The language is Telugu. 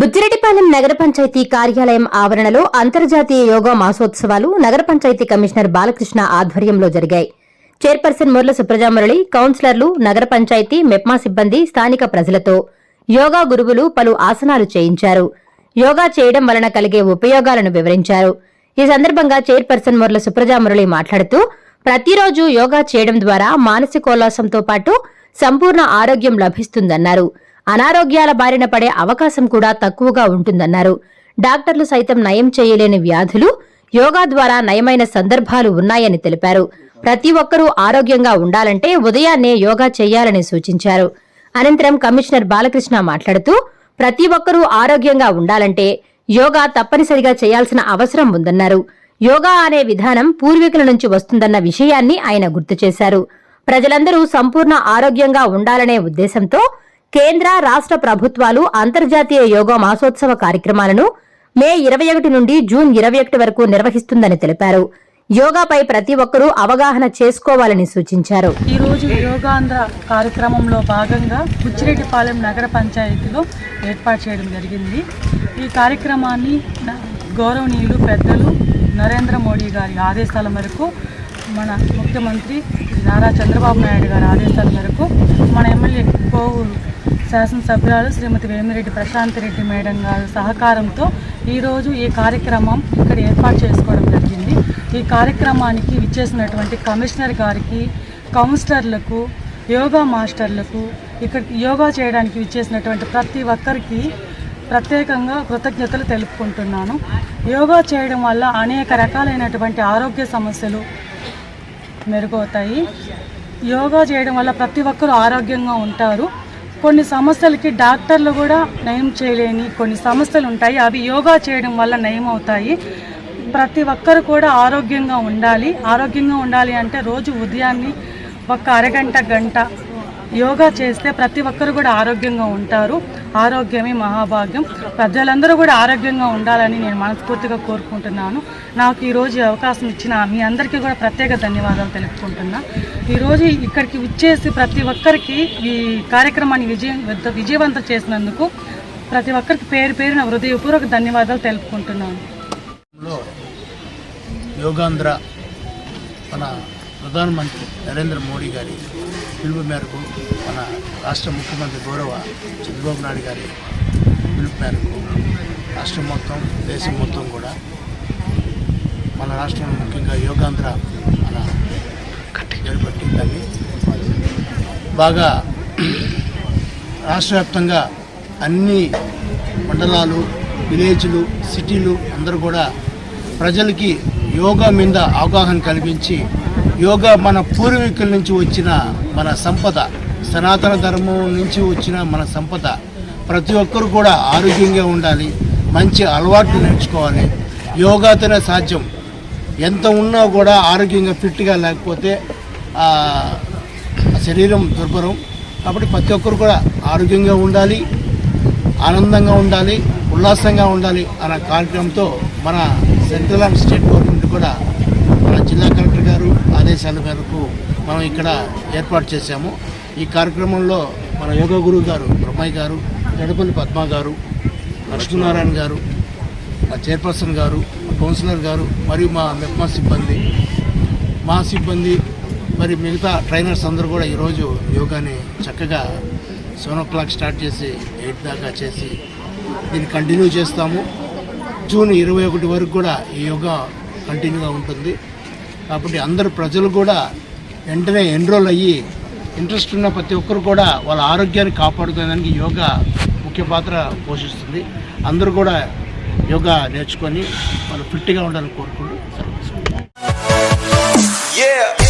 బుచ్చిరెడ్డిపాలెం నగర పంచాయతీ కార్యాలయం ఆవరణలో అంతర్జాతీయ యోగా మాసోత్సవాలు నగర పంచాయతీ కమిషనర్ బాలకృష్ణ ఆధ్వర్యంలో జరిగాయి. చైర్పర్సన్ మురళ సుప్రజామురళి కౌన్సిలర్లు నగర పంచాయతీ మెప్మా సిబ్బంది స్థానిక ప్రజలతో యోగా గురువులు పలు ఆసనాలు చేయించారు. యోగా చేయడం వలన కలిగే ఉపయోగాలను వివరించారు. ఈ సందర్భంగా చైర్పర్సన్ మురళ సుప్రజామురళి మాట్లాడుతూ ప్రతిరోజు యోగా చేయడం ద్వారా మానసికోల్లాసంతో పాటు సంపూర్ణ ఆరోగ్యం లభిస్తుందన్నారు. అనారోగ్యాల బారిన పడే అవకాశం కూడా తక్కువగా ఉంటుందన్నారు. డాక్టర్లు సైతం నయం చేయలేని వ్యాధులు యోగా ద్వారా నయమైన సందర్భాలు ఉన్నాయని తెలిపారు. ప్రతి ఒక్కరూ ఆరోగ్యంగా ఉండాలంటే ఉదయాన్నే యోగా చేయాలని సూచించారు. అనంతరం కమిషనర్ బాలకృష్ణ మాట్లాడుతూ ప్రతి ఒక్కరూ ఆరోగ్యంగా ఉండాలంటే యోగా తప్పనిసరిగా చేయాల్సిన అవసరం ఉందన్నారు. యోగా అనే విధానం పూర్వీకుల నుంచి వస్తుందన్న విషయాన్ని ఆయన గుర్తు చేశారు. ప్రజలందరూ సంపూర్ణ ఆరోగ్యంగా ఉండాలనే ఉద్దేశంతో కేంద్ర రాష్ట్ర ప్రభుత్వాలు అంతర్జాతీయ యోగా మాసోత్సవ కార్యక్రమాలను మే ఇరవై ఒకటి నుండి జూన్ ఇరవై ఒకటి వరకు నిర్వహిస్తుందని తెలిపారు. యోగాపై ప్రతి ఒక్కరూ అవగాహన చేసుకోవాలని సూచించారు. ఈ రోజు యోగాంధ్ర కార్యక్రమంలో భాగంగా బుచ్చిరెడ్డిపాలెం నగర పంచాయతీలో ఏర్పాటు చేయడం జరిగింది. ఈ కార్యక్రమాన్ని గౌరవనీయులు పెద్దలు నరేంద్ర మోడీ గారి ఆదేశాల మేరకు మన ముఖ్యమంత్రి నారా చంద్రబాబు నాయుడు గారి ఆదేశాల మేరకు మన ఎమ్మెల్యే కోవూరు శాసనసభ్యురాలు శ్రీమతి వేమిరెడ్డి ప్రశాంత్ రెడ్డి మేడం గారి సహకారంతో ఈరోజు ఈ కార్యక్రమం ఇక్కడ ఏర్పాటు చేసుకోవడం జరిగింది. ఈ కార్యక్రమానికి విచ్చేసినటువంటి కమిషనర్ గారికి కౌన్సిలర్లకు యోగా మాస్టర్లకు ఇక్కడ యోగా చేయడానికి విచ్చేసినటువంటి ప్రతి ఒక్కరికి ప్రత్యేకంగా కృతజ్ఞతలు తెలుపుకుంటున్నాను. యోగా చేయడం వల్ల అనేక రకాలైనటువంటి ఆరోగ్య సమస్యలు మెరుగవుతాయి. యోగా చేయడం వల్ల ప్రతి ఒక్కరూ ఆరోగ్యంగా ఉంటారు. కొన్ని సమస్యలకి డాక్టర్లు కూడా నయం చేయలేని కొన్ని సమస్యలు ఉంటాయి. అవి యోగా చేయడం వల్ల నయం అవుతాయి ప్రతి ఒక్కరు కూడా ఆరోగ్యంగా ఉండాలి. ఆరోగ్యంగా ఉండాలి అంటే రోజు ఉదయాన్నే ఒక అరగంట గంట యోగా చేస్తే ప్రతి ఒక్కరు కూడా ఆరోగ్యంగా ఉంటారు. ఆరోగ్యమే మహాభాగ్యం. ప్రజలందరూ కూడా ఆరోగ్యంగా ఉండాలని నేను మనస్ఫూర్తిగా కోరుకుంటున్నాను. నాకు ఈరోజు అవకాశం ఇచ్చిన మీ అందరికీ కూడా ప్రత్యేక ధన్యవాదాలు తెలుపుకుంటున్నా. ఈరోజు ఇక్కడికి వచ్చేసి ప్రతి ఒక్కరికి ఈ కార్యక్రమాన్ని విజయం విజయవంతం చేసినందుకు ప్రతి ఒక్కరికి పేరు పేరున హృదయపూర్వక ధన్యవాదాలు తెలుపుకుంటున్నాను. యోగాంధ్ర మన ప్రధానమంత్రి నరేంద్ర మోడీ గారి పిలుపు మేరకు మన రాష్ట్ర ముఖ్యమంత్రి గౌరవ చంద్రబాబు నాయుడు గారి పిలుపు మేరకు రాష్ట్రం మొత్తం దేశం మొత్తం కూడా మన రాష్ట్రం ముఖ్యంగా యోగాంధ్ర మన చేపట్టి దాన్ని బాగా రాష్ట్ర వ్యాప్తంగా అన్ని మండలాలు విలేజ్లు సిటీలు అందరూ కూడా ప్రజలకి యోగా మీద అవగాహన కల్పించి యోగా మన పూర్వీకుల నుంచి వచ్చిన మన సంపద సనాతన ధర్మం నుంచి వచ్చిన మన సంపద. ప్రతి ఒక్కరు కూడా ఆరోగ్యంగా ఉండాలి మంచి అలవాట్లు నేర్చుకోవాలి. యోగాతోనే సాధ్యం. ఎంత ఉన్నా కూడా ఆరోగ్యంగా ఫిట్గా లేకపోతే శరీరం దుర్భరం. కాబట్టి ప్రతి ఒక్కరు కూడా ఆరోగ్యంగా ఉండాలి ఆనందంగా ఉండాలి ఉల్లాసంగా ఉండాలి అన్న కార్యక్రమంతో మన సెంట్రల్ అండ్ స్టేట్ గవర్నమెంట్ కూడా మన జిల్లా కలెక్టర్ గారు ఆదేశాల మేరకు మనం ఇక్కడ ఏర్పాటు చేశాము. ఈ కార్యక్రమంలో మన యోగ గురువు గారు బ్రహ్మయ్య గారు ఎడపల్లి పద్మ గారు లక్ష్మీనారాయణ గారు మా చైర్పర్సన్ గారు మా కౌన్సిలర్ గారు మరియు మా మెప్మా సిబ్బంది. మా సిబ్బంది మరి మిగతా ట్రైనర్స్ అందరూ కూడా ఈరోజు యోగాని చక్కగా సెవెన్ ఓ క్లాక్ స్టార్ట్ చేసి ఎయిట్ దాకా చేసి దీన్ని కంటిన్యూ చేస్తాము. జూన్ ఇరవై ఒకటి వరకు కూడా ఈ యోగా కంటిన్యూగా ఉంటుంది. కాబట్టి అందరు ప్రజలు కూడా వెంటనే ఎన్రోల్ అయ్యి ఇంట్రెస్ట్ ఉన్న ప్రతి ఒక్కరు కూడా వాళ్ళ ఆరోగ్యాన్ని కాపాడుకోవడానికి యోగా ముఖ్య పాత్ర పోషిస్తుంది అందరూ కూడా యోగా నేర్చుకొని వాళ్ళు ఫిట్గా ఉండాలని కోరుకుంటూ సెలవు Yeah.